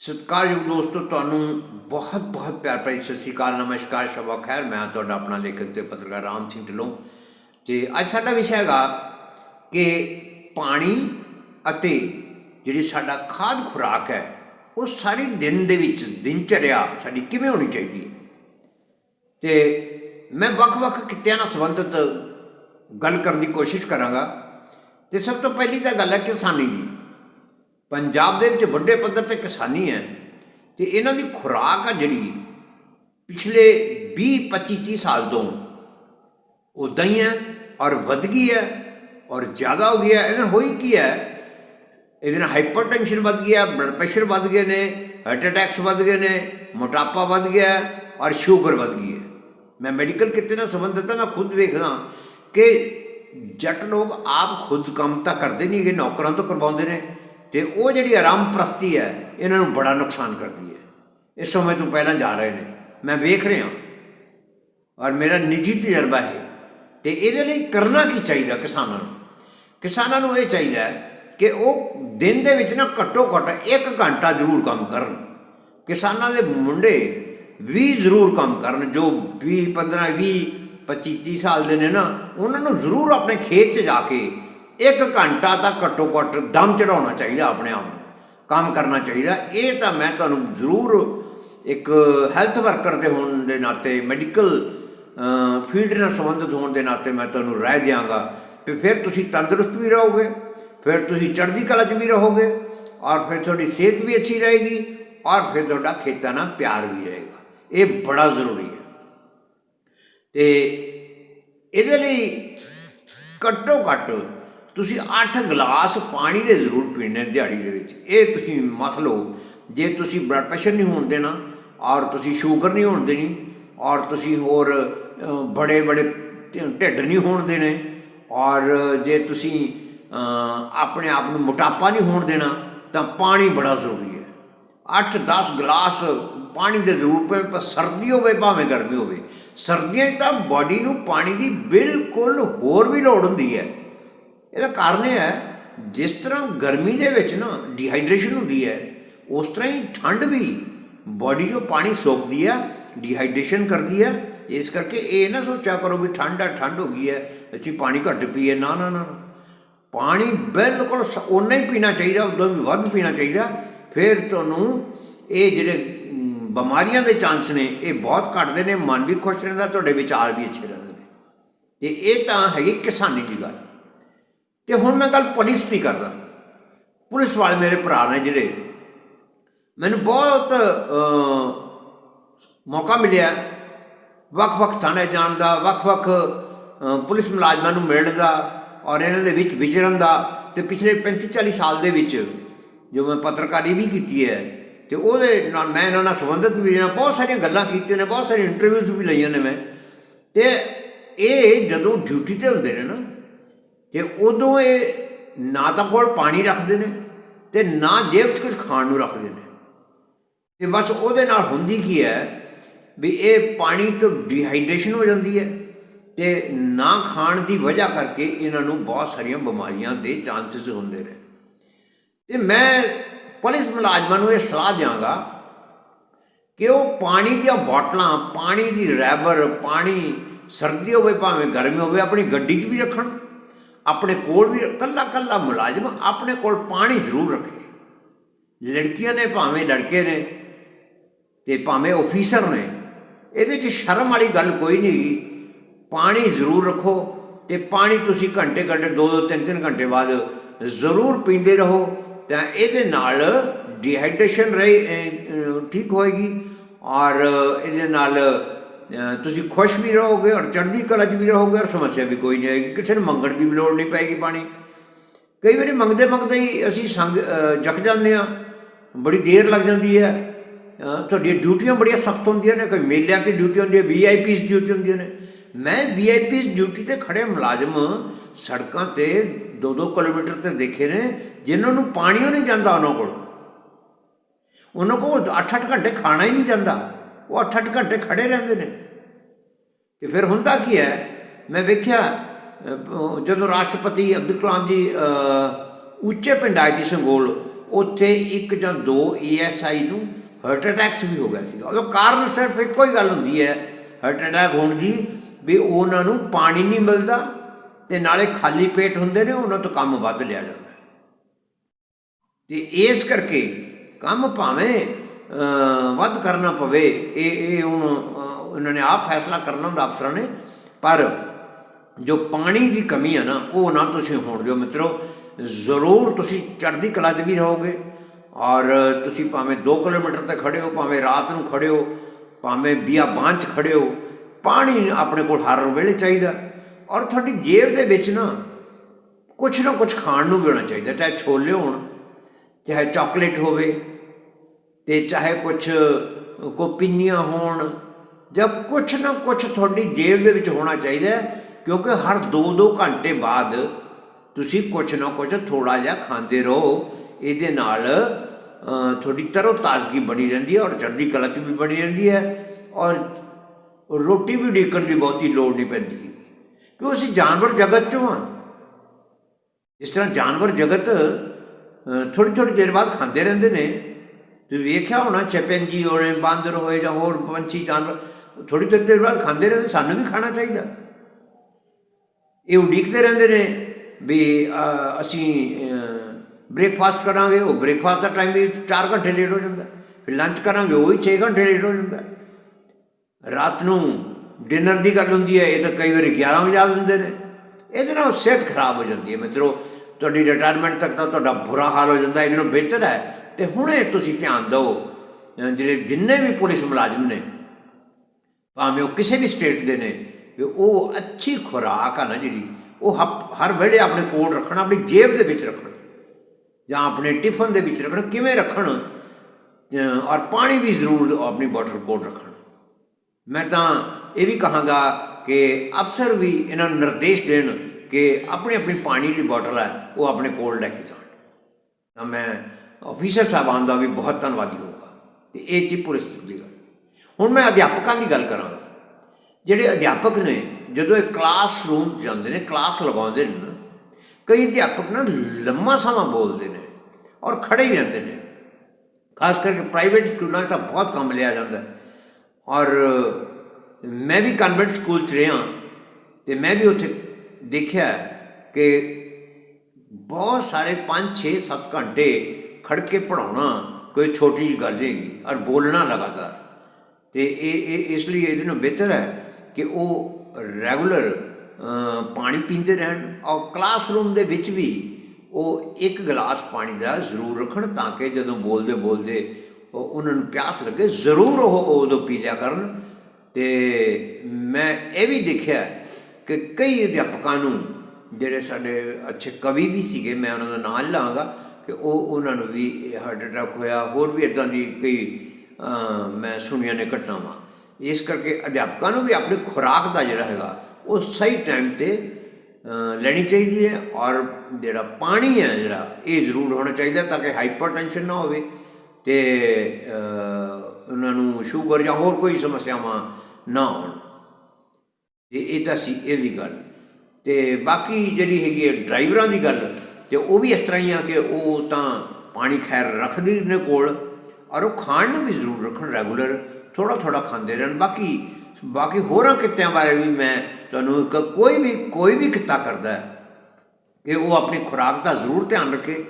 ਸਤਿਕਾਰਯੋਗ ਦੋਸਤੋ, ਤੁਹਾਨੂੰ ਬਹੁਤ ਬਹੁਤ ਪਿਆਰ ਭਰੀ ਸਤਿ ਸ਼੍ਰੀ ਅਕਾਲ, ਨਮਸਕਾਰ, ਸ਼ਬਾ ਖੈਰ। ਮੈਂ ਤੁਹਾਡਾ ਆਪਣਾ ਲੇਖਕ ਤੇ ਪੱਤਰਕਾਰ ਰਾਮ ਸਿੰਘ ਢਿੱਲੋਂ। ਤੇ ਅੱਜ ਸਾਡਾ ਵਿਸ਼ਾ ਹੈਗਾ ਕਿ ਪਾਣੀ ਅਤੇ ਜਿਹੜੀ ਸਾਡਾ ਖਾਦ ਖੁਰਾਕ ਹੈ, ਉਹ ਸਾਰੇ ਦਿਨ ਦੇ ਵਿੱਚ ਦਿਨਚਰਿਆ ਸਾਡੀ ਕਿਵੇਂ ਹੋਣੀ ਚਾਹੀਦੀ ਹੈ? ਤੇ ਮੈਂ ਵੱਖ-ਵੱਖ ਕਿੱਤਿਆਂ ਨਾਲ ਸੰਬੰਧਿਤ ਗੱਲ ਕਰਨ ਦੀ ਕੋਸ਼ਿਸ਼ ਕਰਾਂਗਾ। ਤੇ ਸਭ ਤੋਂ ਪਹਿਲੀ ਤਾਂ ਗੱਲ ਹੈ ਕਿਸਾਨੀ ਦੀ। ਪੰਜਾਬ ਦੇ ਵਿੱਚ ਵੱਡੇ ਪੱਧਰ ਤੇ ਕਿਸਾਨੀ ਹੈ ਤੇ ਇਹਨਾਂ ਦੀ ਖੁਰਾਕ ਆ ਜਿਹੜੀ ਪਿਛਲੇ 20 25 30 ਸਾਲ ਤੋਂ ਉਦਾਂ ਹੀ ਹੈ ਔਰ ਵੱਧ ਗਈ ਹੈ ਔਰ ਜ਼ਿਆਦਾ ਹੋ ਗਈ ਹੈ। ਇਹਦੇ ਨਾਲ ਹੋਈ ਕੀ ਹੈ? ਇਹਦੇ ਨਾਲ ਹਾਈਪਰਟੈਂਸ਼ਨ ਵੱਧ ਗਿਆ ਬਲੱਡ ਪ੍ਰੈਸ਼ਰ ਵੱਧ ਗਏ ਨੇ ਹਾਰਟ ਅਟੈਕਸ ਵੱਧ ਗਏ ਨੇ, ਮੋਟਾਪਾ ਵੱਧ ਗਿਆ ਔਰ ਸ਼ੂਗਰ ਵੱਧ ਗਈ ਹੈ। ਮੈਂ ਮੈਡੀਕਲ ਕਿਤੇ ਨਾਲ ਸੰਬੰਧਿਤ ਹਾਂ ਮੈਂ ਖੁਦ ਵੇਖਦਾ ਕਿ ਜੱਟ ਲੋਕ ਆਪ ਖੁਦ ਕੰਮ ਤਾਂ ਕਰਦੇ ਨਹੀਂ ਕਿ ਨੌਕਰਾਂ ਤੋਂ ਕਰਵਾਉਂਦੇ ਨੇ। ਤੇ ਉਹ ਜਿਹੜੀ ਆਰਾਮ ਪ੍ਰਸਤੀ ਹੈ, ਇਹਨਾਂ ਨੂੰ ਬੜਾ ਨੁਕਸਾਨ ਕਰਦੀ ਹੈ। ਇਸ ਸਮੇਂ ਤੋਂ ਪਹਿਲਾਂ ਜਾ ਰਹੇ ਨੇ। ਮੈਂ ਵੇਖ ਰਿਹਾ ਔਰ ਮੇਰਾ ਨਿੱਜੀ ਤਜਰਬਾ ਹੈ ਤੇ ਇਹਦੇ ਲਈ ਕਰਨਾ ਕੀ ਚਾਹੀਦਾ ਕਿਸਾਨਾਂ ਨੂੰ? ਕਿਸਾਨਾਂ ਨੂੰ ਇਹ ਚਾਹੀਦਾ ਕਿ ਉਹ ਦਿਨ ਦੇ ਵਿੱਚ ਨਾ ਘੱਟੋ ਘੱਟ 1 ਘੰਟਾ ਜ਼ਰੂਰ ਕੰਮ ਕਰਨ। ਕਿਸਾਨਾਂ ਦੇ ਮੁੰਡੇ ਵੀ ਜ਼ਰੂਰ ਕੰਮ ਕਰਨ। ਜੋ 20 15 20 25 30 ਸਾਲ ਦੇ ਨੇ ਨਾ, ਉਹਨਾਂ ਨੂੰ ਜ਼ਰੂਰ ਆਪਣੇ ਖੇਤ 'ਚ ਜਾ ਕੇ ਇੱਕ ਘੰਟਾ ਤਾਂ ਘੱਟੋ ਘੱਟ ਦਮ ਚੜਾਉਣਾ ਚਾਹੀਦਾ ਆਪਣੇ ਆਪ ਨੂੰ। ਕੰਮ ਕਰਨਾ ਚਾਹੀਦਾ। ਇਹ ਤਾਂ ਮੈਂ ਤੁਹਾਨੂੰ ਜ਼ਰੂਰ ਇੱਕ ਹੈਲਥ ਵਰਕਰ ਦੇ ਹੋਣ ਦੇ ਨਾਤੇ, ਮੈਡੀਕਲ ਫੀਲਡ ਨਾਲ ਸੰਬੰਧਿਤ ਹੋਣ ਦੇ ਨਾਤੇ ਮੈਂ ਤੁਹਾਨੂੰ ਰਾਏ ਦਿਆਂਗਾ ਕਿ ਫਿਰ ਤੁਸੀਂ ਤੰਦਰੁਸਤ ਵੀ ਰਹੋਗੇ, ਫਿਰ ਤੁਸੀਂ ਚੜ੍ਹਦੀ ਕਲਾ 'ਚ ਵੀ ਰਹੋਗੇ ਔਰ ਫਿਰ ਤੁਹਾਡੀ ਸਿਹਤ ਵੀ ਅੱਛੀ ਰਹੇਗੀ ਔਰ ਫਿਰ ਤੁਹਾਡਾ ਖੇਤਾਂ ਨਾਲ ਪਿਆਰ ਵੀ ਰਹੇਗਾ। ਇਹ ਬੜਾ ਜ਼ਰੂਰੀ ਹੈ। ਤੇ ਇਹਦੇ ਲਈ ਘੱਟੋ ਘੱਟ ਤੁਸੀਂ 8 ਗਲਾਸ ਪਾਣੀ ਦੇ ਜ਼ਰੂਰ ਪੀਣੇ ਦਿਹਾੜੀ ਦੇ ਵਿੱਚ। ਇਹ ਤੁਸੀਂ ਮਥ ਲਓ, ਜੇ ਤੁਸੀਂ ਬਲੱਡ ਪ੍ਰੈਸ਼ਰ ਨਹੀਂ ਹੋਣ ਦੇਣਾ ਔਰ ਤੁਸੀਂ ਸ਼ੂਗਰ ਨਹੀਂ ਹੋਣ ਦੇਣੀ ਔਰ ਤੁਸੀਂ ਹੋਰ ਬੜੇ ਬੜੇ ਢਿੱਡ ਨਹੀਂ ਹੋਣ ਦੇਣੇ ਔਰ ਜੇ ਤੁਸੀਂ ਆਪਣੇ ਆਪ ਨੂੰ ਮੋਟਾਪਾ ਨਹੀਂ ਹੋਣ ਦੇਣਾ, ਤਾਂ ਪਾਣੀ ਬੜਾ ਜ਼ਰੂਰੀ ਹੈ। 8-10 ਗਲਾਸ ਪਾਣੀ ਦੇ ਜ਼ਰੂਰ ਪਏ, ਪਰ ਸਰਦੀ ਹੋਵੇ ਭਾਵੇਂ ਗਰਮੀ ਹੋਵੇ। ਸਰਦੀਆਂ 'ਚ ਤਾਂ ਬਾਡੀ ਨੂੰ ਪਾਣੀ ਦੀ ਬਿਲਕੁਲ ਹੋਰ ਵੀ ਲੋੜ ਹੁੰਦੀ ਹੈ। ਇਹਦਾ ਕਾਰਨ ਇਹ ਹੈ, ਜਿਸ ਤਰ੍ਹਾਂ ਗਰਮੀ ਦੇ ਵਿੱਚ ਨਾ ਡੀਹਾਈਡਰੇਸ਼ਨ ਹੁੰਦੀ ਹੈ, ਉਸ ਤਰ੍ਹਾਂ ਹੀ ਠੰਡ ਵੀ ਬਾਡੀ 'ਚੋਂ ਪਾਣੀ ਸੋਖਦੀ ਹੈ ਡੀਹਾਈਡਰੇਸ਼ਨ ਕਰਦੀ ਹੈ ਇਸ ਕਰਕੇ ਇਹ ਨਾ ਸੋਚਿਆ ਕਰੋ ਵੀ ਠੰਡ ਆ, ਠੰਡ ਹੋ ਗਈ ਹੈ, ਅਸੀਂ ਪਾਣੀ ਘੱਟ ਪੀਏ। ਨਾ ਨਾ ਨਾ ਪਾਣੀ ਬਿਲਕੁਲ ਸ- ਓਨਾ ਹੀ ਪੀਣਾ ਚਾਹੀਦਾ ਉਦੋਂ ਵੀ ਵੱਧ ਪੀਣਾ ਚਾਹੀਦਾ। ਫਿਰ ਤੁਹਾਨੂੰ ਇਹ ਜਿਹੜੇ ਬਿਮਾਰੀਆਂ ਦੇ ਚਾਂਸ ਨੇ, ਇਹ ਬਹੁਤ ਘਟਦੇ ਨੇ। ਮਨ ਵੀ ਖੁਸ਼ ਰਹਿੰਦਾ, ਤੁਹਾਡੇ ਵਿਚਾਰ ਵੀ ਅੱਛੇ ਰਹਿੰਦੇ ਨੇ। ਤੇ ਇਹ ਤਾਂ ਹੈਗੀ ਕਿਸਾਨੀ ਦੀ ਗੱਲ। ਤੇ ਹੁਣ ਮੈਂ ਗੱਲ ਪੁਲਿਸ ਦੀ ਕਰਦਾ। ਪੁਲਿਸ ਵਾਲੇ ਮੇਰੇ ਭਰਾ ਨੇ ਜਿਹੜੇ, ਮੈਨੂੰ ਬਹੁਤ ਮੌਕਾ ਮਿਲਿਆ। ਵੱਖ-ਵੱਖ ਥਾਣੇ ਜਾਣ ਦਾ, ਵੱਖ-ਵੱਖ ਪੁਲਿਸ ਮੁਲਾਜ਼ਮਾਂ ਨੂੰ ਮਿਲਣ ਦਾ ਔਰ ਇਹਨਾਂ ਦੇ ਵਿੱਚ ਵਿਚਰਨ ਦਾ ਤੇ ਪਿਛਲੇ 35-40 ਸਾਲ ਦੇ ਵਿੱਚ ਜੋ ਮੈਂ ਪੱਤਰਕਾਰੀ ਵੀ ਕੀਤੀ ਹੈ ਤੇ ਉਹਦੇ ਨਾਲ ਮੈਂ ਇਹਨਾਂ ਨਾਲ ਸੰਬੰਧਿਤ ਵੀ ਰਿਹਾ, ਬਹੁਤ ਸਾਰੀਆਂ ਗੱਲਾਂ ਕੀਤੀਆਂ ਨੇ, ਬਹੁਤ ਸਾਰੀਆਂ ਇੰਟਰਵਿਊਜ਼ ਵੀ ਲਈਆਂ ਨੇ ਮੈਂ। ਤੇ ਇਹ ਜਦੋਂ ਡਿਊਟੀ ਤੇ ਹੁੰਦੇ ਨੇ ਨਾ ਤੇ ਉਦੋਂ ਇਹ ਨਾ ਤਾਂ ਕੋਲ ਪਾਣੀ ਰੱਖਦੇ ਨੇ ਤੇ ਨਾ ਜੇਬ 'ਚ ਕੁਝ ਖਾਣ ਨੂੰ ਰੱਖਦੇ ਨੇ। ਤੇ ਬਸ ਉਹਦੇ ਨਾਲ ਹੁੰਦੀ ਕੀ ਹੈ ਵੀ ਇਹ ਪਾਣੀ ਤੋਂ ਡੀਹਾਈਡਰੇਸ਼ਨ ਹੋ ਜਾਂਦੀ ਹੈ ਤੇ ਨਾ ਖਾਣ ਦੀ ਵਜ੍ਹਾ ਕਰਕੇ ਇਹਨਾਂ ਨੂੰ ਬਹੁਤ ਸਾਰੀਆਂ ਬਿਮਾਰੀਆਂ ਦੇ ਚਾਂਸਸ ਹੁੰਦੇ ਨੇ। ਤੇ ਮੈਂ ਪੁਲਿਸ ਮੁਲਾਜ਼ਮਾਂ ਨੂੰ ਇਹ ਸਲਾਹ ਦਿਆਂਗਾ ਕਿ ਉਹ ਪਾਣੀ ਦੀਆਂ ਬੋਟਲਾਂ, ਪਾਣੀ ਦੀ ਰੈਬਰ, ਪਾਣੀ ਸਰਦੀ ਹੋਵੇ ਭਾਵੇਂ ਗਰਮੀ ਹੋਵੇ, ਆਪਣੀ ਗੱਡੀ 'ਚ ਵੀ ਰੱਖਣ। ਆਪਣੇ ਕੋਲ ਵੀ ਕੱਲਾ ਕੱਲਾ ਮੁਲਾਜ਼ਮ ਆਪਣੇ ਕੋਲ ਪਾਣੀ ਜ਼ਰੂਰ ਰੱਖੇ। ਲੜਕੀਆਂ ਨੇ ਭਾਵੇਂ ਲੜਕੇ ਨੇ ਤੇ ਭਾਵੇਂ ਆਫੀਸਰ ਨੇ, ਇਹਦੇ 'ਚ ਸ਼ਰਮ ਵਾਲੀ ਗੱਲ ਕੋਈ ਨਹੀਂ। ਪਾਣੀ ਜ਼ਰੂਰ ਰੱਖੋ ਤੇ ਪਾਣੀ ਤੁਸੀਂ ਘੰਟੇ ਘੰਟੇ, ਦੋ ਦੋ, ਤਿੰਨ ਤਿੰਨ ਘੰਟੇ ਬਾਅਦ ਜ਼ਰੂਰ ਪੀਂਦੇ ਰਹੋ, ਤਾਂ ਇਹਦੇ ਨਾਲ ਡੀਹਾਈਡਰੇਸ਼ਨ ਰਹੀ ਠੀਕ ਹੋਏਗੀ ਔਰ ਇਹਦੇ ਨਾਲ ਤੁਸੀਂ ਖੁਸ਼ ਵੀ ਰਹੋਗੇ ਔਰ ਚੜ੍ਹਦੀ ਕਲਾ 'ਚ ਵੀ ਰਹੋਗੇ ਔਰ ਸਮੱਸਿਆ ਵੀ ਕੋਈ ਨਹੀਂ ਆਏਗੀ ਕਿਸੇ ਨੂੰ ਮੰਗਣ ਦੀ ਵੀ ਲੋੜ ਨਹੀਂ ਪਏਗੀ ਪਾਣੀ। ਕਈ ਵਾਰੀ ਮੰਗਦੇ ਮੰਗਦੇ ਹੀ ਅਸੀਂ ਸੰਗ ਅਹ, ਜਗ ਜਾਂਦੇ ਆ ਬੜੀ ਦੇਰ ਲੱਗ ਜਾਂਦੀ ਹੈ। ਤੁਹਾਡੀਆਂ ਡਿਊਟੀਆਂ ਬੜੀਆਂ ਸਖਤ ਹੁੰਦੀਆਂ ਨੇ ਕੋਈ ਮੇਲਿਆਂ ਤੇ ਡਿਊਟੀ ਹੁੰਦੀ ਹੈ ਵੀਆਈਪੀਸ ਡਿਊਟੀ ਹੁੰਦੀਆਂ ਨੇ। ਮੈਂ ਵੀਆਈਪੀਸ ਡਿਊਟੀ ਤੇ ਖੜੇ ਮੁਲਾਜ਼ਮ ਸੜਕਾਂ ਤੇ 2-2 ਕਿਲੋਮੀਟਰ ਤੇ ਦੇਖੇ ਨੇ ਜਿਨ੍ਹਾਂ ਨੂੰ ਪਾਣੀ ਨਹੀਂ ਜਾਂਦਾ ਉਹਨਾਂ ਕੋਲ। ਉਹਨਾਂ ਕੋਲ 8-8 ਘੰਟੇ ਖਾਣਾ ਹੀ ਨਹੀਂ ਜਾਂਦਾ। ਉਹ 8-8 ਘੰਟੇ ਖੜੇ ਰਹਿੰਦੇ ਨੇ। ਤੇ ਫਿਰ ਹੁੰਦਾ ਕੀ ਹੈ? ਮੈਂ ਵੇਖਿਆ ਜਦੋਂ ਰਾਸ਼ਟਰਪਤੀ ਅਬਦੁਲ ਕਲਾਮ ਜੀ ਉੱਚੇ ਪਿੰਡ ਆਏ ਸੀ ਸੰਗੋਲ, ਉੱਥੇ ਇੱਕ ਜਾਂ ਦੋ ਏਐਸਆਈ ਨੂੰ ਹਾਰਟ ਅਟੈਕਸ ਵੀ ਹੋ ਗਿਆ ਸੀ ਉਦੋਂ ਕਾਰਨ ਸਿਰਫ ਇੱਕੋ ਹੀ ਗੱਲ ਹੁੰਦੀ ਹੈ ਹਾਰਟ ਅਟੈਕ ਹੋਣ ਦੀ, ਵੀ ਉਹਨਾਂ ਨੂੰ ਪਾਣੀ ਨਹੀਂ ਮਿਲਦਾ ਤੇ ਨਾਲੇ ਖਾਲੀ ਪੇਟ ਹੁੰਦੇ ਨੇ, ਉਹਨਾਂ ਤੋਂ ਕੰਮ ਵੱਧ ਲਿਆ ਜਾਂਦਾ। ਹੈ। ਤੇ ਇਸ ਕਰਕੇ ਕੰਮ ਭਾਵੇਂ ਵੱਧ ਕਰਨਾ ਪਵੇ। ਇਹ ਇਹ ਹੁਣ ਅਹ, ਉਹਨਾਂ ਨੇ ਆਪ ਫੈਸਲਾ ਕਰਨਾ ਹੁੰਦਾ ਅਫਸਰਾਂ ਨੇ। ਪਰ ਜੋ ਪਾਣੀ ਦੀ ਕਮੀ ਹੈ ਨਾ ਉਹ ਨਾ ਤੁਸੀਂ ਹੋਣ ਦਿਓ ਮਿੱਤਰੋ। ਜ਼ਰੂਰ ਤੁਸੀਂ ਚੜ੍ਹਦੀ ਕਲਾ 'ਚ ਵੀ ਰਹੋਗੇ। ਔਰ ਤੁਸੀਂ ਭਾਵੇਂ 2 ਕਿਲੋਮੀਟਰ ਤੇ ਖੜੇ ਹੋ ਭਾਵੇਂ ਰਾਤ ਨੂੰ ਖੜੇ ਹੋ ਭਾਵੇਂ ਬਿਆਬਾਨ 'ਚ ਖੜੇ ਹੋ ਪਾਣੀ ਆਪਣੇ ਕੋਲ ਹਰ ਵੇਲੇ ਚਾਹੀਦਾ। ਔਰ ਤੁਹਾਡੀ ਜੇਬ ਦੇ ਵਿੱਚ ਨਾ ਕੁਛ ਨਾ ਕੁਛ ਖਾਣ ਨੂੰ ਵੀ ਹੋਣਾ ਚਾਹੀਦਾ ਚਾਹੇ ਛੋਲੇ ਹੋਣ ਚਾਹੇ ਚਾਕਲੇਟ ਹੋਵੇ। ਤੇ ਚਾਹੇ ਕੁਛ, ਕੋ ਪਿੰਨੀਆਂ ਹੋਣ, ਜਾਂ ਕੁਛ ਨਾ ਕੁਛ ਤੁਹਾਡੀ ਜੇਬ ਦੇ ਵਿੱਚ ਹੋਣਾ ਚਾਹੀਦਾ ਕਿਉਂਕਿ ਹਰ 2-2 ਘੰਟੇ ਬਾਅਦ ਤੁਸੀਂ ਕੁਛ ਨਾ ਕੁਛ ਥੋੜਾ ਜਿਹਾ ਖਾਂਦੇ ਰਹੋ। ਇਹਦੇ ਨਾਲ ਤੁਹਾਡੀ ਤਰੋ ਤਾਜ਼ਗੀ ਬਣੀ ਰਹਿੰਦੀ ਹੈ ਔਰ ਚੜ੍ਹਦੀ ਕਲਾ 'ਚ ਵੀ ਬਣੀ ਰਹਿੰਦੀ ਹੈ ਔਰ ਰੋਟੀ ਵੀ ਢੀਕਣ ਦੀ ਬਹੁਤੀ ਲੋੜ ਨਹੀਂ ਪੈਂਦੀ। ਕਿਉਂ ਅਸੀਂ ਜਾਨਵਰ ਜਗਤ ਚੋਂ ਹਾਂ? ਇਸ ਤਰ੍ਹਾਂ ਜਾਨਵਰ ਜਗਤ ਥੋੜੀ ਥੋੜੀ ਦੇਰ ਬਾਅਦ ਖਾਂਦੇ ਰਹਿੰਦੇ ਨੇ। ਤੁਸੀਂ ਵੇਖਿਆ ਹੋਣਾ ਚੈਪੈਂਜੀ ਹੋਣੇ, ਬਾਂਦਰ ਹੋਏ ਜਾਂ ਹੋਰ ਪੰਛੀ, ਜਾਨਵਰ ਥੋੜੀ ਥੋੜੀ ਦੇਰ ਬਾਅਦ ਖਾਂਦੇ ਰਹਿੰਦੇ ਸਾਨੂੰ ਵੀ ਖਾਣਾ ਚਾਹੀਦਾ। ਇਹ ਉਡੀਕਦੇ ਰਹਿੰਦੇ ਨੇ ਵੀ ਅਸੀਂ ਬ੍ਰੇਕਫਾਸਟ ਕਰਾਂਗੇ, ਉਹ ਬ੍ਰੇਕਫਾਸਟ ਦਾ ਟਾਈਮ ਵੀ 4 ਘੰਟੇ ਲੇਟ ਹੋ ਜਾਂਦਾ। ਫਿਰ ਲੰਚ ਕਰਾਂਗੇ, ਉਹ ਵੀ 6 ਘੰਟੇ ਲੇਟ ਹੋ ਜਾਂਦਾ। ਰਾਤ ਨੂੰ ਡਿਨਰ ਦੀ ਗੱਲ ਹੁੰਦੀ ਹੈ, ਇਹ ਤਾਂ ਕਈ ਵਾਰੀ 11 ਵਜੇ ਆ ਦਿੰਦੇ ਨੇ। ਇਹਦੇ ਨਾਲ ਸਿਹਤ ਖਰਾਬ ਹੋ ਜਾਂਦੀ ਹੈ ਮਿੱਤਰੋ। ਤੁਹਾਡੀ ਰਿਟਾਇਰਮੈਂਟ ਤੱਕ ਤਾਂ ਤੁਹਾਡਾ ਬੁਰਾ ਹਾਲ ਹੋ ਜਾਂਦਾ, ਇਹਦੇ ਨਾਲੋਂ ਬਿਹਤਰ ਹੈ। ਤੇ ਹੁਣੇ ਤੁਸੀਂ ਧਿਆਨ ਦਿਓ ਜਿਹੜੇ ਜਿੰਨੇ ਵੀ ਪੁਲਿਸ ਮੁਲਾਜ਼ਮ ਨੇ, ਭਾਵੇਂ ਉਹ ਕਿਸੇ ਵੀ ਸਟੇਟ ਦੇ ਨੇ ਉਹ ਅੱਛੀ ਖੁਰਾਕ ਆ ਨਾ ਜਿਹੜੀ, ਉਹ ਹਰ ਵੇਲੇ ਆਪਣੇ ਕੋਲ ਰੱਖਣਾ, ਆਪਣੀ ਜੇਬ ਦੇ ਵਿੱਚ ਰੱਖਣਾ, ਜਾਂ ਆਪਣੇ ਟਿਫਨ ਦੇ ਵਿੱਚ ਰੱਖਣਾ, ਕਿਵੇਂ ਰੱਖਣ ਔਰ ਪਾਣੀ ਵੀ ਜ਼ਰੂਰ ਆਪਣੀ ਬੋਟਲ ਕੋਲ ਰੱਖਣ। ਮੈਂ ਤਾਂ ਇਹ ਵੀ ਕਹਾਂਗਾ ਕਿ ਅਫਸਰ ਵੀ ਇਹਨਾਂ ਨੂੰ ਨਿਰਦੇਸ਼ ਦੇਣ ਕਿ ਆਪਣੀ ਆਪਣੀ ਪਾਣੀ ਦੀ ਬੋਟਲ ਹੈ, ਉਹ ਆਪਣੇ ਕੋਲ ਲੈ ਕੇ ਜਾਣ। ਤਾਂ ਮੈਂ ਅਫੀਸਰ ਸਾਹਿਬਾਨ ਦਾ ਵੀ ਬਹੁਤ ਧੰਨਵਾਦੀ ਹੋਊਗਾ ਤੇ ਇਹ ਤੀ ਪੁਲਿਸ ਦੀ ਗੱਲ ਹੁਣ ਮੈਂ ਅਧਿਆਪਕਾਂ ਦੀ ਗੱਲ ਕਰਾਂਗਾ ਜਿਹੜੇ ਅਧਿਆਪਕ ਨੇ ਜਦੋਂ ਇਹ ਕਲਾਸਰੂਮ ਜਾਂਦੇ ਨੇ ਕਲਾਸ ਲਗਾਉਂਦੇ ਨੇ ਨਾ, ਕਈ ਅਧਿਆਪਕ ਨਾ ਲੰਮਾ ਸਮਾਂ ਬੋਲਦੇ ਨੇ ਔਰ ਖੜੇ ਹੀ ਰਹਿੰਦੇ ਨੇ ਖਾਸ ਕਰਕੇ ਪ੍ਰਾਈਵੇਟ ਸਕੂਲਾਂ 'ਚ ਤਾਂ ਬਹੁਤ ਕੰਮ ਲਿਆ ਜਾਂਦਾ ਹੈ। ਔਰ ਮੈਂ ਵੀ ਕਨਵੈਂਟ ਸਕੂਲ 'ਚ ਰਿਹਾ ਤੇ ਮੈਂ ਵੀ ਉੱਥੇ ਦੇਖਿਆ ਕਿ ਬਹੁਤ ਸਾਰੇ 5 6 7 ਘੰਟੇ ਖੜ ਕੇ ਪੜਾਉਣਾ ਕੋਈ ਛੋਟੀ ਜਿਹੀ ਗੱਲ ਨਹੀਂ ਔਰ ਬੋਲਣਾ ਲਗਾਤਾਰ। ਤੇ ਇਹ ਇਹ ਇਸ ਲਈ ਇਹਦੇ ਨੂੰ ਬਿਹਤਰ ਹੈ ਕਿ ਉਹ ਰੈਗੂਲਰ ਪਾਣੀ ਪੀਂਦੇ ਰਹਿਣ, ਔਰ ਕਲਾਸਰੂਮ ਦੇ ਵਿੱਚ ਵੀ ਉਹ ਇੱਕ ਗਲਾਸ ਪਾਣੀ ਦਾ ਜ਼ਰੂਰ ਰੱਖਣ ਤਾਂ ਕਿ ਜਦੋਂ ਬੋਲਦੇ ਬੋਲਦੇ ਉਹ ਉਹਨਾਂ ਨੂੰ ਪਿਆਸ ਲੱਗੇ, ਜ਼ਰੂਰ ਉਹ ਉਦੋਂ ਪੀ ਲਿਆ ਕਰਨ। ਤੇ ਮੈਂ ਇਹ ਵੀ ਦੇਖਿਆ ਕਿ ਕਈ ਅਧਿਆਪਕਾਂ ਨੂੰ ਜਿਹੜੇ ਸਾਡੇ ਅੱਛੇ ਕਵੀ ਵੀ ਸੀਗੇ, ਮੈਂ ਉਹਨਾਂ ਦਾ ਨਾਂ ਨਹੀਂ ਲਾਂਗਾ ਕਿ ਉਹ ਉਹਨਾਂ ਨੂੰ ਵੀ ਹਾਰਟ ਅਟੈਕ ਹੋਇਆ, ਹੋਰ ਵੀ ਇਦਾਂ ਦੀ ਕਈ ਮੈਂ ਸੁਣੀਆਂ ਨੇ ਘਟਨਾਵਾਂ। ਇਸ ਕਰਕੇ ਅਧਿਆਪਕਾਂ ਨੂੰ ਵੀ ਆਪਣੀ ਖੁਰਾਕ ਦਾ ਜਿਹੜਾ ਹੈਗਾ, ਉਹ ਸਹੀ ਟਾਈਮ ਤੇ ਲੈਣੀ ਚਾਹੀਦੀ ਹੈ ਔਰ ਜਿਹੜਾ ਪਾਣੀ ਹੈ ਜਿਹੜਾ, ਇਹ ਜ਼ਰੂਰ ਹੋਣਾ ਚਾਹੀਦਾ ਤਾਂ ਕਿ ਹਾਈਪਰਟੈਂਸ਼ਨ ਨਾ ਹੋਵੇ ਤੇ ਉਹਨਾਂ ਨੂੰ ਸ਼ੂਗਰ ਜਾਂ ਹੋਰ ਕੋਈ ਸਮੱਸਿਆਵਾਂ ਨਾ ਹੋਣ। ਇਹ ਇਹ ਤਾਂ ਸੀ, ਇਹਦੀ ਗੱਲ। ਤੇ ਬਾਕੀ ਜਿਹੜੀ ਹੈਗੀ ਹੈ ਡਰਾਈਵਰਾਂ ਦੀ ਗੱਲ ਤੇ ਉਹ ਵੀ ਇਸ ਤਰ੍ਹਾਂ ਹੀ ਆ ਕਿ ਉਹ ਤਾਂ ਪਾਣੀ ਖੈਰ ਰੱਖਦੀ ਨੇ ਕੋਲ ਔਰ ਉਹ ਖਾਣ ਨੂੰ ਵੀ ਜ਼ਰੂਰ ਰੱਖਣ ਰੈਗੂਲਰ ਥੋੜਾ ਥੋੜਾ ਖਾਂਦੇ ਰਹਿਣ। ਬਾਕੀ ਬਾਕੀ ਹੋਰਾਂ ਕਿੱਤਿਆਂ ਬਾਰੇ ਵੀ ਮੈਂ ਤੁਹਾਨੂੰ ਇੱਕ ਕੋਈ ਵੀ ਕੋਈ ਵੀ ਕਿੱਤਾ ਕਰਦਾ ਹੈ ਕਿ ਉਹ ਆਪਣੀ ਖੁਰਾਕ ਦਾ ਜ਼ਰੂਰ ਧਿਆਨ ਰੱਖੇ।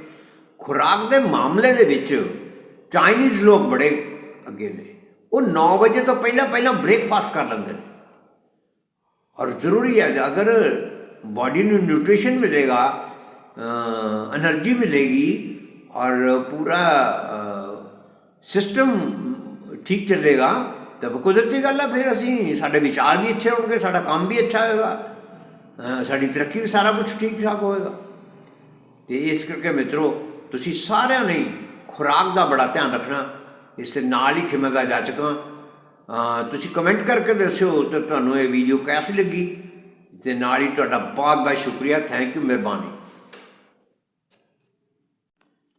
ਖੁਰਾਕ ਦੇ ਮਾਮਲੇ ਦੇ ਵਿੱਚ ਚਾਈਨੀਜ਼ ਲੋਕ ਬੜੇ ਅੱਗੇ ਨੇ। ਉਹ 9 ਵਜੇ ਤੋਂ ਪਹਿਲਾਂ ਪਹਿਲਾਂ ਬ੍ਰੇਕਫਾਸਟ ਕਰ ਲੈਂਦੇ ਨੇ। ਔਰ ਜ਼ਰੂਰੀ ਹੈ, ਅਗਰ ਬਾਡੀ ਨੂੰ ਨਿਊਟ੍ਰੀਸ਼ਨ ਮਿਲੇਗਾ एनर्जी मिलेगी और पूरा ਸਿਸਟਮ ਠੀਕ ਚੱਲੇਗਾ। ਤਾਂ ਕੁਦਰਤੀ ਗੱਲ ਆ, ਫਿਰ ਅਸੀਂ ਸਾਡੇ ਵਿਚਾਰ ਵੀ ਅੱਛੇ ਹੋਣਗੇ, ਸਾਡਾ ਕੰਮ ਵੀ ਅੱਛਾ ਹੋਏਗਾ। ਸਾਡੀ ਤਰੱਕੀ ਵੀ ਸਾਰਾ ਕੁਝ ਠੀਕ ਠਾਕ ਹੋਏਗਾ। ਤੇ ਇਸ ਕਰਕੇ ਮਿੱਤਰੋ, ਤੁਸੀਂ ਸਾਰਿਆਂ ਨੇ ਖੁਰਾਕ ਦਾ ਬੜਾ ਧਿਆਨ ਰੱਖਣਾ, ਇਸ ਦੇ ਨਾਲ ਹੀ ਖਿਮਦਾ ਜਾ ਚੁੱਕਾ ਤੁਸੀਂ ਕਮੈਂਟ ਕਰਕੇ ਦੱਸਿਓ, ਤੇ ਤੁਹਾਨੂੰ ਇਹ ਵੀਡੀਓ ਕਿਵੇਂ ਲੱਗੀ? ਇਸ ਦੇ ਨਾਲ ਹੀ ਤੁਹਾਡਾ ਬਹੁਤ ਬਹੁਤ ਸ਼ੁਕਰੀਆ। ਥੈਂਕ ਯੂ ਮਿਹਰਬਾਨੀ।